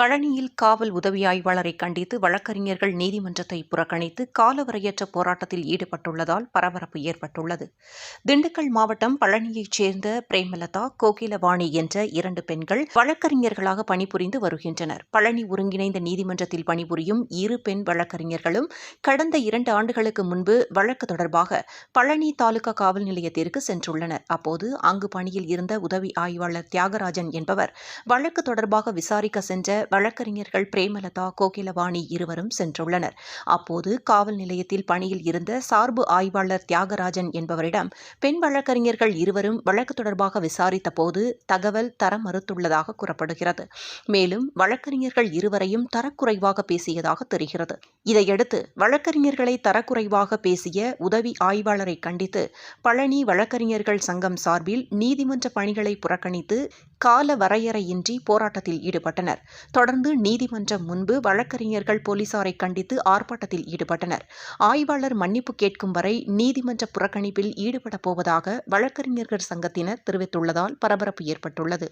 பழனியில் காவல் உதவி ஆய்வாளரை கண்டித்து வழக்கறிஞர்கள் நீதிமன்றத்தை புறக்கணித்து காலவரையற்ற போராட்டத்தில் ஈடுபட்டுள்ளதால் பரபரப்பு ஏற்பட்டுள்ளது. திண்டுக்கல் மாவட்டம் பழனியைச் சேர்ந்த பிரேமலதா கோகிலவாணி என்ற இரண்டு பெண்கள் வழக்கறிஞர்களாக பணிபுரிந்து வருகின்றனர். பழனி ஒருங்கிணைந்த நீதிமன்றத்தில் பணிபுரியும் இரு பெண் வழக்கறிஞர்களும் கடந்த இரண்டு ஆண்டுகளுக்கு முன்பு வழக்கு தொடர்பாக பழனி தாலுகா காவல் நிலையத்திற்கு சென்றுள்ளனர். அப்போது அங்கு பணியில் இருந்த உதவி ஆய்வாளர் தியாகராஜன் என்பவர் வழக்கு தொடர்பாக விசாரிக்க சென்ற வழக்கறிஞர்கள் பிரேமலதா கோகிலவாணி இருவரும் சென்றுள்ளனர். அப்போது காவல் நிலையத்தில் பணியில் இருந்த சார்பு ஆய்வாளர் தியாகராஜன் என்பவரிடம் பெண் வழக்கறிஞர்கள் இருவரும் வழக்கு தொடர்பாக விசாரித்த போது தகவல் தர மறுத்துள்ளதாக கூறப்படுகிறது. மேலும் வழக்கறிஞர்கள் இருவரையும் தரக்குறைவாக பேசியதாக தெரிகிறது. இதையடுத்து வழக்கறிஞர்களை தரக்குறைவாக பேசிய உதவி ஆய்வாளரை கண்டித்து பழனி வழக்கறிஞர்கள் சங்கம் சார்பில் நீதிமன்ற பணிகளை புறக்கணித்து கால வரையறையின்றி போராட்டத்தில் ஈடுபட்டனர். தொடர்ந்து நீதிமன்றம் முன்பு வழக்கறிஞர்கள் போலீசாரை கண்டித்து ஆர்ப்பாட்டத்தில் ஈடுபட்டனர். ஆய்வாளர் மன்னிப்பு கேட்கும் வரை நீதிமன்ற புறக்கணிப்பில் ஈடுபடப் போவதாக வழக்கறிஞர்கள் சங்கத்தினர் தெரிவித்துள்ளதால் பரபரப்பு ஏற்பட்டுள்ளது.